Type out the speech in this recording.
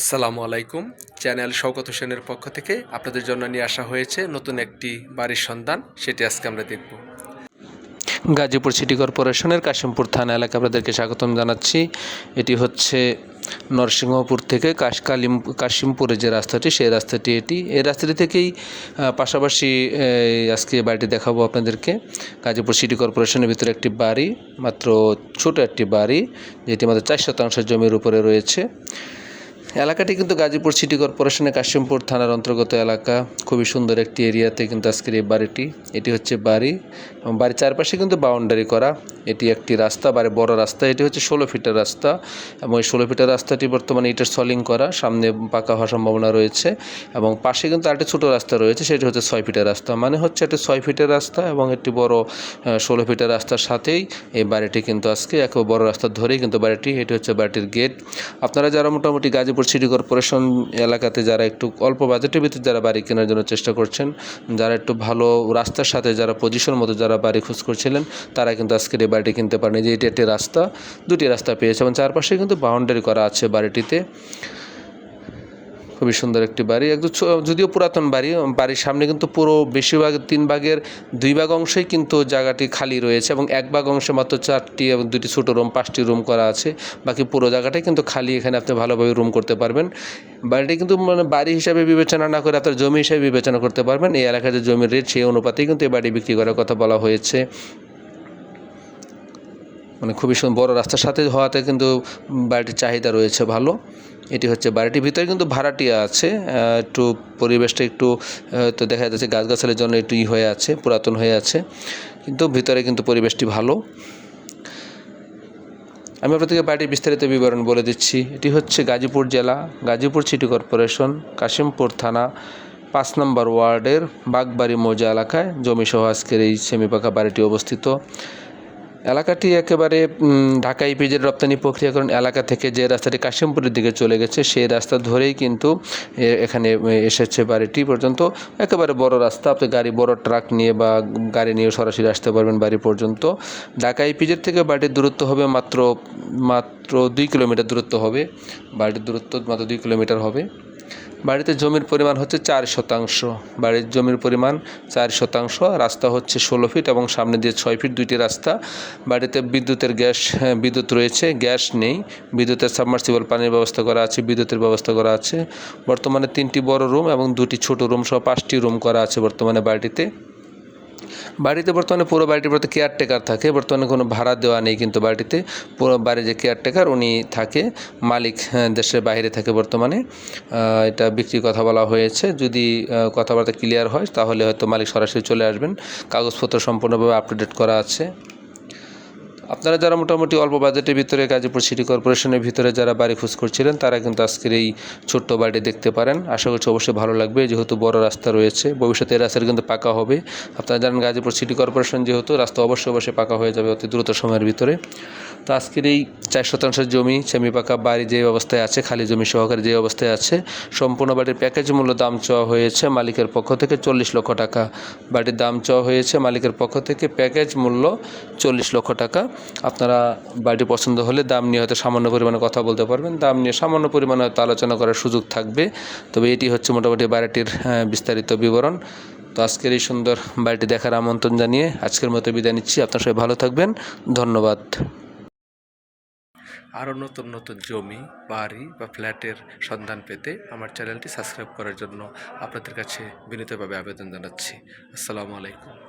আসসালামু আলাইকুম। চ্যানেল শওকত হোসেনের পক্ষ থেকে আপনাদের জন্য নিয়ে আসা হয়েছে নতুন একটি বাড়ির সন্ধান। সেটি আজকে আমরা দেখব। গাজীপুর সিটি কর্পোরেশনের কাশিমপুর থানা এলাকা আপনাদেরকে স্বাগতম জানাচ্ছি। এটি হচ্ছে নরসিংহপুর থেকে কাশ কালিম কাশিমপুরে যে রাস্তাটি, সেই রাস্তাটি এটি। এই রাস্তাটি থেকেই পাশাপাশি আজকে বাড়িটি দেখাবো আপনাদেরকে। গাজীপুর সিটি কর্পোরেশনের ভিতরে একটি বাড়ি, মাত্র ছোট একটি বাড়ি, যেটি আমাদের চার শতাংশ জমির উপরে রয়েছে। এলাকাটি কিন্তু গাজীপুর সিটি কর্পোরেশনের কাশিমপুর থানার অন্তর্গত এলাকা। খুবই সুন্দর একটি এরিয়াতে কিন্তু আজকের এই বাড়িটি। এটি হচ্ছে বাড়ি এবং বাড়ির চারপাশে কিন্তু বাউন্ডারি করা। এটি একটি রাস্তা বাড়ি বড় রাস্তা। এটি হচ্ছে ষোলো ফিটের রাস্তা এবং এই ষোলো ফিটের রাস্তাটি বর্তমানে ইটের সলিং করা। সামনে পাকা হওয়ার সম্ভাবনা রয়েছে এবং পাশে কিন্তু আরেকটি ছোটো রাস্তা রয়েছে, সেটি হচ্ছে ছয় ফিটের রাস্তা। মানে হচ্ছে একটি ছয় ফিটের রাস্তা এবং একটি বড় ষোলো ফিটের রাস্তার সাথেই এই বাড়িটি কিন্তু আজকে এক বড় রাস্তা ধরেই কিন্তু বাড়িটি, এটি হচ্ছে বাড়িটির গেট আপনারা যারা মোটামুটি গাজীপুর সিটি কর্পোরেশন এলাকাতে যারা একটু অল্প বাজেটের ভিতরে যারা বাড়ি কেনার জন্য চেষ্টা করছেন, যারা একটু ভালো রাস্তার সাথে যারা পজিশন মতো যারা বাড়ি খোঁজ করছিলেন, তারা কিন্তু আজকের এই বাড়িটি কিনতে পারেন। যে এটি একটি রাস্তা, দুটি রাস্তা পেয়েছে এবং চারপাশে কিন্তু বাউন্ডারি করা আছে বাড়িটিতে। খুবই সুন্দর একটি বাড়ি। একদম যদিও পুরাতন বাড়ি বাড়ির সামনে কিন্তু পুরো বেশিরভাগ তিন ভাগের দুই ভাগ অংশেই কিন্তু জায়গাটি খালি রয়েছে এবং এক ভাগ অংশে মাত্র চারটি এবং দুটি ছোটো রুম, পাঁচটি রুম করা আছে। বাকি পুরো জায়গাটাই কিন্তু খালি, এখানে আপনি ভালোভাবে রুম করতে পারবেন। বাড়িটি কিন্তু মানে বাড়ি হিসাবে বিবেচনা না করে আপনার জমি হিসাবে বিবেচনা করতে পারবেন। এই এলাকায় যে জমির রেট সেই অনুপাতেই কিন্তু এই বাড়ি বিক্রি করার কথা বলা হয়েছে। মানে খুবই সুন্দর বড় রাস্তার সাথে হওয়াতে কিন্তু বাড়িটির চাহিদা রয়েছে ভালো। এটি হচ্ছে বাড়িটির ভিতরে কিন্তু ভাড়াটিয়া আছে। একটু পরিবেশটা একটু তো দেখা যাচ্ছে গাছগাছালির জন্য একটু ই হয়ে আছে, পুরাতন হয়ে আছে। কিন্তু ভিতরে কিন্তু পরিবেশটি ভালো। আমি আপনাদেরকে বাড়ির বিস্তারিত বিবরণ বলে দিচ্ছি। এটি হচ্ছে গাজীপুর জেলা, গাজীপুর সিটি কর্পোরেশন, কাশিমপুর থানা, পাঁচ নম্বর ওয়ার্ডের বাগবাড়ি মৌজা এলাকায়। জমিসহ আজকের এই সেমিপাকা বাড়িটি অবস্থিত। এলাকাটি একেবারে ঢাকা ইপিজের রপ্তানি প্রক্রিয়াকরণ এলাকা থেকে যে রাস্তাটি কাশিমপুরের দিকে চলে গেছে, সেই রাস্তা ধরেই কিন্তু এখানে এসেছে বাড়িটি পর্যন্ত। একেবারে বড় রাস্তা, আপনি গাড়ি, বড় ট্রাক নিয়ে বা গাড়ি নিয়ে সরাসরি আসতে পারবেন বাড়ি পর্যন্ত। ঢাকা ইপিজের থেকে বাড়ির দূরত্ব হবে মাত্র মাত্র দুই কিলোমিটার দূরত্ব হবে। বাড়ির দূরত্ব মাত্র দুই কিলোমিটার হবে। বাড়িতে জমির পরিমাণ হচ্ছে চার শতাংশ। বাড়ির জমির পরিমাণ চার শতাংশ রাস্তা হচ্ছে ষোলো ফিট এবং সামনে দিয়ে ছয় ফিট দুইটি রাস্তা। বাড়িতে বিদ্যুতের গ্যাস হ্যাঁ, বিদ্যুৎ রয়েছে গ্যাস নেই। বিদ্যুতের সাবমার্সিবল পানির ব্যবস্থা করা আছে বিদ্যুতের ব্যবস্থা করা আছে। বর্তমানে তিনটি বড় রুম এবং দুটি ছোট রুম সহ পাঁচটি রুম করা আছে বর্তমানে বাড়িটিতে। বাড়িতে বর্তমানে পুরো বাড়িটির প্রতি কেয়ারটেকার থাকে বর্তমানে কোনো ভাড়া দেওয়া নেই কিন্তু বাড়িতে পুরো বাড়ির যে কেয়ারটেকার উনি থাকে মালিক হ্যাঁ, দেশের বাইরে থাকে বর্তমানে। এটা বিক্রির কথা বলা হয়েছে। যদি কথাবার্তা ক্লিয়ার হয় তাহলে হয়তো মালিক সরাসরি চলে আসবেন। কাগজপত্র সম্পূর্ণভাবে আপডেট করা আছে। আপনারা যারা মোটামুটি অল্প বাজেটের ভিতরে গাজীপুর সিটি কর্পোরেশনের ভিতরে যারা বাড়ি খোঁজ করছিলেন, তারা কিন্তু আজকের এই ছোট্ট বাড়ি দেখতে পারেন। আশা করছি অবশ্যই ভালো লাগবে। যেহেতু বড় রাস্তা রয়েছে, ভবিষ্যতে এই রাস্তাটা কিন্তু পাকা হবে। আপনারা জানেন গাজীপুর সিটি কর্পোরেশন যেহেতু, রাস্তা অবশ্যই অবশ্যই পাকা হয়ে যাবে অতি দ্রুত সময়ের ভিতরে। তো আজকের এই চার শতাংশের জমি সেমি পাকা বাড়ি যে অবস্থায় আছে, খালি জমি সহকারে যে অবস্থায় আছে, সম্পূর্ণ বাড়ির প্যাকেজ মূল্য দাম চাওয়া হয়েছে মালিকের পক্ষ থেকে চল্লিশ লক্ষ টাকা। বাড়ির দাম চাওয়া হয়েছে মালিকের পক্ষ থেকে প্যাকেজ মূল্য চল্লিশ লক্ষ টাকা। আপনারা বাড়িটি পছন্দ হলে দাম নিয়ে হয়তো সামান্য পরিমাণে কথা বলতে পারবেন। দাম নিয়ে সামান্য পরিমাণে হয়তো আলোচনা করার সুযোগ থাকবে। তবে এটি হচ্ছে মোটামুটি বাড়িটির বিস্তারিত বিবরণ। তো আজকের এই সুন্দর বাড়িটি দেখার আমন্ত্রণ জানিয়ে আজকের মতো বিদায় নিচ্ছি। আপনার সবাই ভালো থাকবেন। ধন্যবাদ। আরও নতুন নতুন জমি, বাড়ি বা ফ্ল্যাটের সন্ধান পেতে আমার চ্যানেলটি সাবস্ক্রাইব করার জন্য আপনাদের কাছে বিনীতভাবে আবেদন জানাচ্ছি। আসসালামু আলাইকুম।